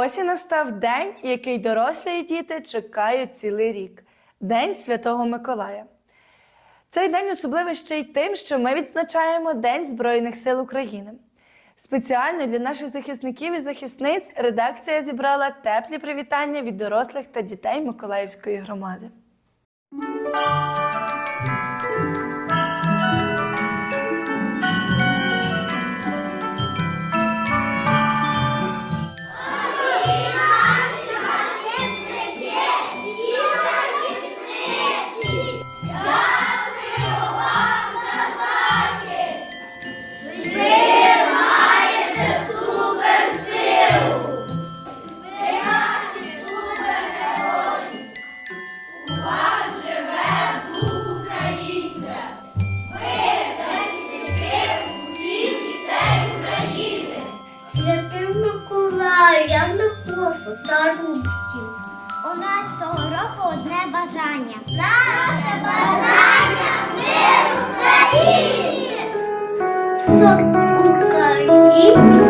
Ось і настав день, який дорослі і діти чекають цілий рік День Святого Миколая. Цей день особливий ще й тим, що ми відзначаємо День Збройних сил України. Спеціально для наших захисників і захисниць редакція зібрала теплі привітання від дорослих та дітей Миколаївської громади. Не хочу. У нас цього року одне бажання. Наше бажання мир Україні!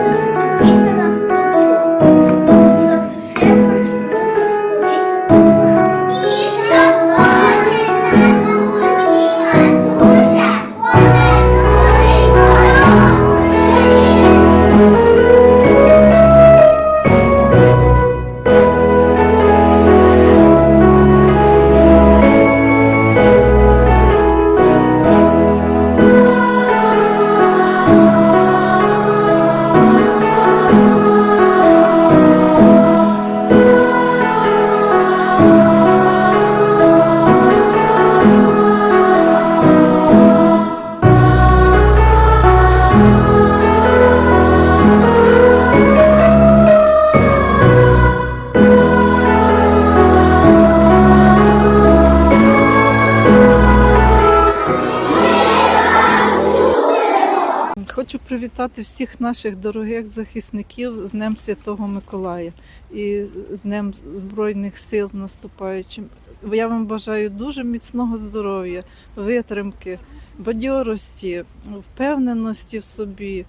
Хочу привітати всіх наших дорогих захисників з Днем Святого Миколая і з Днем Збройних сил наступаючим. Я вам бажаю дуже міцного здоров'я, витримки, бадьорості, впевненості в собі.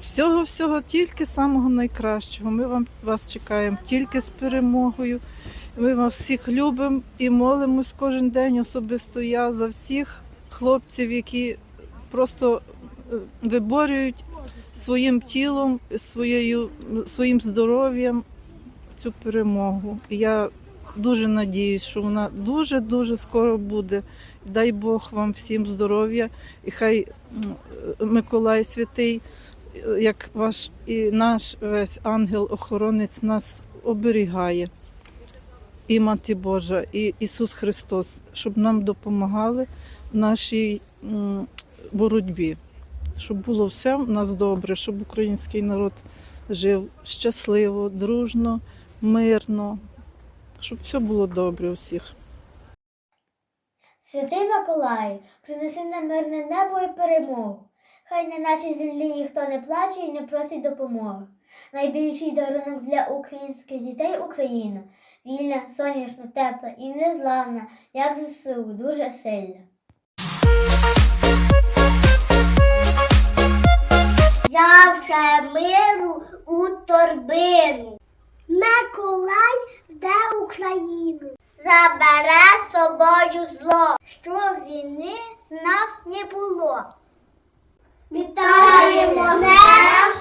Всього, всього тільки самого найкращого. Ми вам вас чекаємо тільки з перемогою. Ми вас всіх любимо і молимось кожен день, особисто я за всіх хлопців, які просто виборюють своїм тілом, своєю, своїм здоров'ям цю перемогу. І я дуже надіюсь, що вона дуже-дуже скоро буде. Дай Бог вам всім здоров'я, і хай Миколай Святий, як ваш і наш весь ангел-охоронець нас оберігає. І Мати Божа, і Ісус Христос, щоб нам допомагали в нашій боротьбі, щоб було все в нас добре, щоб український народ жив щасливо, дружно, мирно, щоб все було добре у всіх. Святий Миколаю, принеси нам мирне небо і перемогу. Хай на нашій землі ніхто не плаче і не просить допомоги. Найбільший дарунок для українських дітей Україна. Вільна, сонячна, тепла і незламна, як ЗСУ, дуже сильна. Взявши миру у торбину. Миколай вде Україну. Забере собою зло, що війни нас не було. Вітаємо з Днем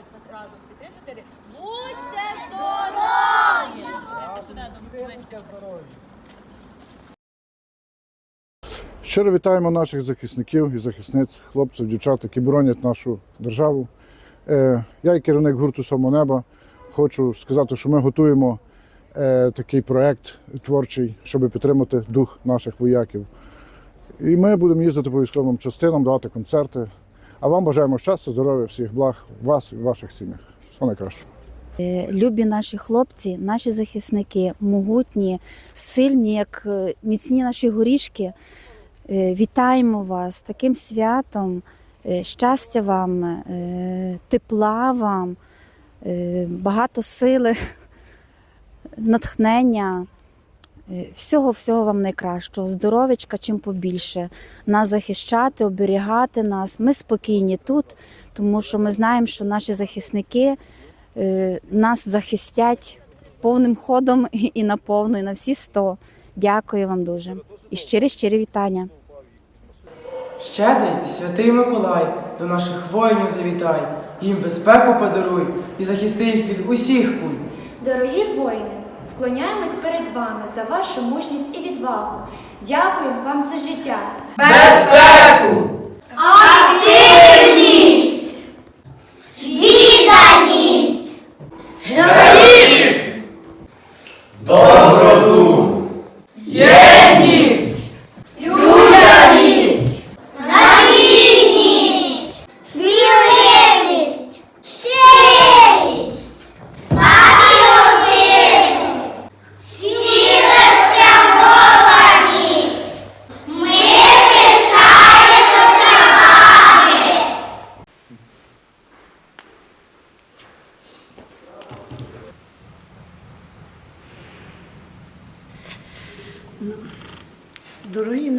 здоров'я. Так разом. Будьте здорові! Будьте здорові! Щиро вітаємо наших захисників і захисниць, хлопців, дівчат, які боронять нашу державу. Е, Я, як керівник гурту «Само неба, хочу сказати, що ми готуємо е, такий проект творчий, щоб підтримати дух наших вояків. І ми будемо їздити по військовим частинам, давати концерти. А вам бажаємо щастя, здоров'я, всіх благ, вас і ваших сім'ях. Все найкраще. Е, Любі наші хлопці, наші захисники, могутні, сильні, як е, міцні наші горішки. Е, Вітаємо вас таким святом, щастя вам, тепла вам, багато сили, натхнення. Е, Всього, всього вам найкращого, здоров'ячка чим побільше, нас захищати, оберігати нас. Ми спокійні тут, тому що ми знаємо, що наші захисники е, нас захистять повним ходом і і наповну, і на всі сто. Дякую вам дуже. І щирі щирі вітання. Щедрий і святий Миколай, до наших воїнів завітай, їм безпеку подаруй і захисти їх від усіх куль. Дорогі воїни, вклоняємось перед вами за вашу мужність і відвагу. Дякуємо вам за життя. Безпеку! Активність!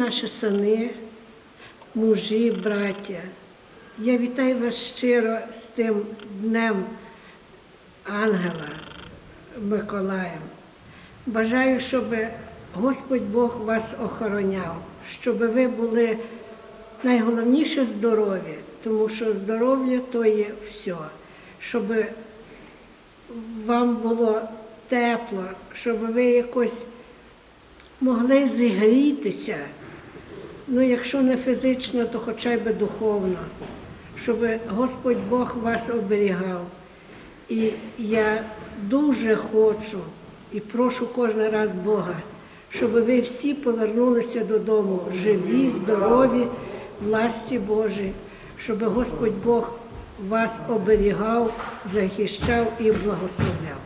Наші сини, мужі, браття, я вітаю вас щиро з тим днем ангела Миколаєм. Бажаю, щоб Господь Бог вас охороняв, щоб ви були найголовніше здорові, тому що здоров'я то є все. Щоб вам було тепло, щоб ви якось могли зігрітися, ну якщо не фізично, то хоча б духовно, щоб Господь Бог вас оберігав. І я дуже хочу і прошу кожен раз Бога, щоб ви всі повернулися додому живі, здорові, власті Божій, щоб Господь Бог вас оберігав, захищав і благословляв.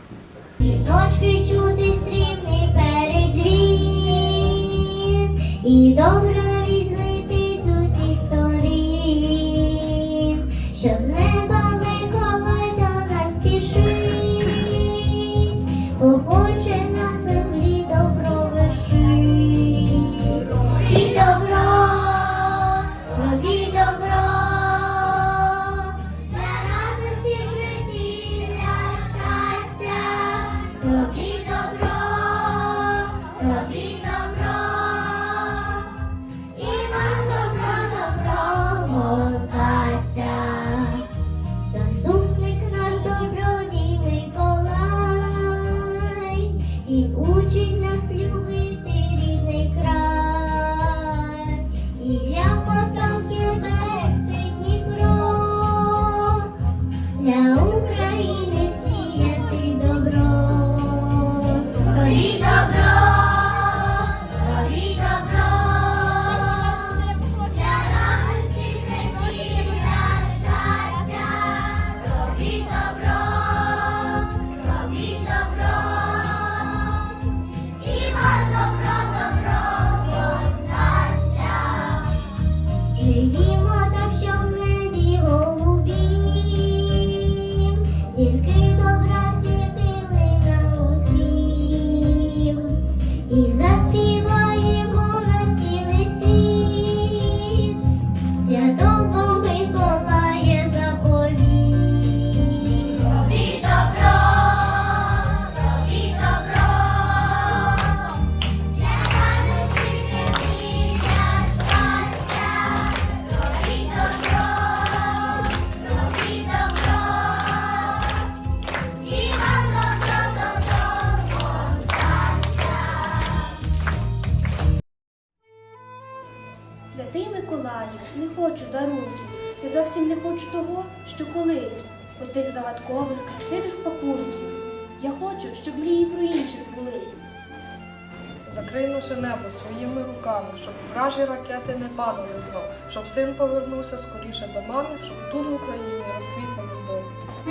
Небо своїми руками, щоб вражі ракети не падали знов, щоб син повернувся скоріше до мами, щоб тут в Україні розквітла любов.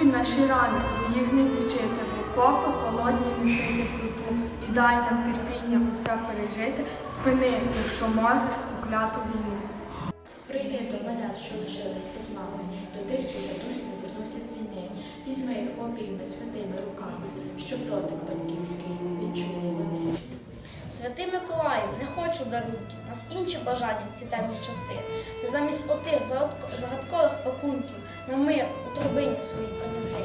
І наші рани, бо їх не злічити, в окопи холодні несити плиту. І дай нам терпіння усе пережити, спини, якщо можеш, цю кляту війну. Прийди до мене, що лишились без мами, до тих, чий дідусь не вернувся з війни. Візьми їх в обійми святими руками, щоб дотик батьківський відчули вони. Святий Миколаю, не хочу дарунків, нас інші бажання в ці темні часи. Ти замість отих загадкових пакунків на мир у торбині своїй принеси.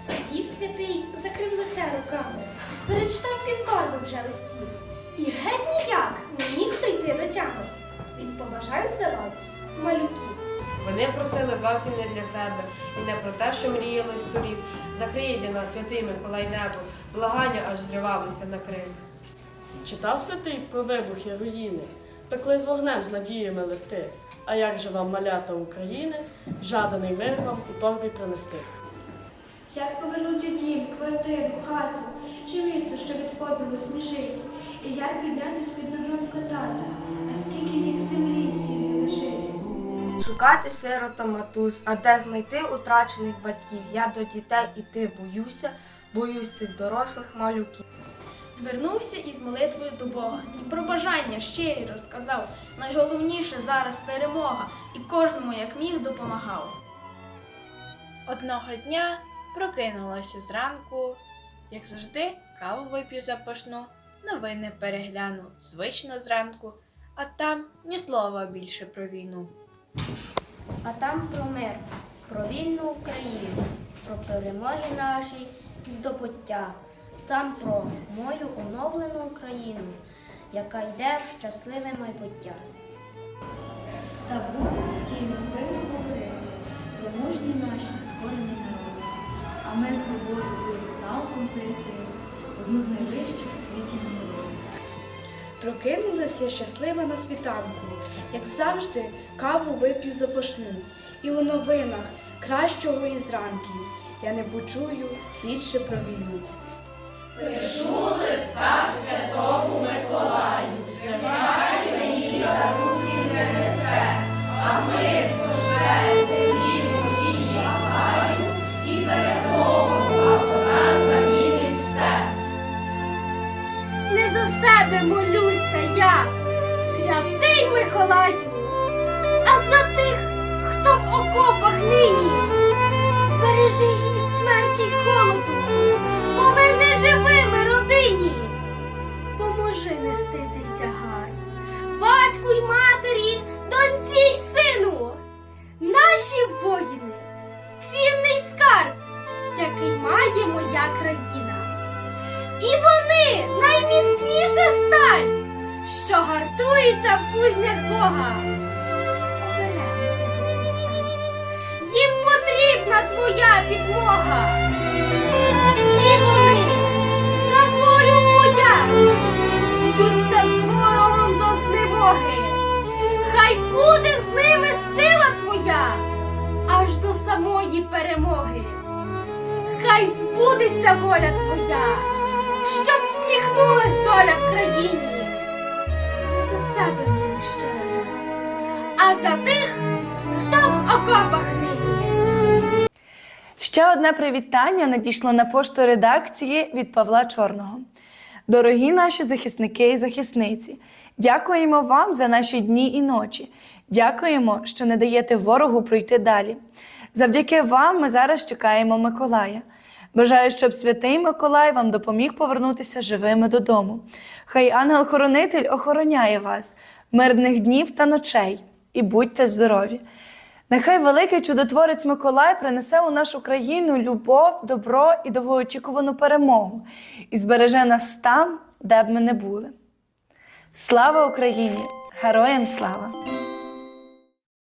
Сидів святий, закрив лице руками, перечитав півторби вже листів. І геть ніяк не міг прийти до тями. Від побажань здавались малюків. Вони просили зовсім не для себе і не про те, що мріялось торік. Закриє для нас святий Миколай небо, благання аж зривалося на крик. Читав святий про вибухи руїни, пекли з вогнем з надіями листи. А як же вам малята України, жаданий мир вам у торбі принести? Як повернути дім, квартиру, хату чи місто, що від подиву сніжить? І як віддати з-під ногом катата, а скільки їх в землі сірі лежить? Шукати сирота матусь, а де знайти утрачених батьків? Я до дітей іти боюся, боюсь цих дорослих малюків. Звернувся із молитвою до Бога і про бажання щирі розказав. Найголовніше зараз перемога, і кожному як міг допомагав. Одного дня прокинулася зранку, як завжди, каву вип'ю запашну, новини перегляну звично зранку, а там ні слова більше про війну. А там про мир, про вільну Україну, про перемоги наші і здобуття. Там про мою оновлену Україну, яка йде в щасливе майбуття. Та будуть всі невпинно говорити про мужні наші скорені народи. А ми свободу будемо залпом пити, одну з найвищих в світі народів. Прокинулась я щаслива на світанку, як завжди, каву вип'ю запашну. І у новинах кращого із ранків я не почую більше про війну. Пишу листа святому Миколаю, нехай мені дарунки принесе, а ми пожелає землі моїй благаю, і перемогу, вона замінить все. Не за себе молюся я, святий Миколаю, а за тих, хто в окопах нині. Збережи їх нести цей тягар, батьку й матері, доньці й сину. Наші воїни, цінний скарб, який має моя країна. І вони найміцніша сталь, що гартується в кузнях Бога. Сталь. Їм потрібна твоя підмога. Перемоги. Хай збудеться воля твоя, щоб всміхнулась доля в країні. Не за себе щиро, а за тих, хто в окопах нині. Ще одне привітання надійшло на пошту редакції від Павла Чорного. Дорогі наші захисники і захисниці, дякуємо вам за наші дні і ночі. Дякуємо, що не даєте ворогу пройти далі. Завдяки вам ми зараз чекаємо Миколая. Бажаю, щоб святий Миколай вам допоміг повернутися живими додому. Хай ангел-хоронитель охороняє вас, мирних днів та ночей, і будьте здорові! Нехай великий чудотворець Миколай принесе у нашу країну любов, добро і довгоочікувану перемогу і збереже нас там, де б ми не були. Слава Україні! Героям слава!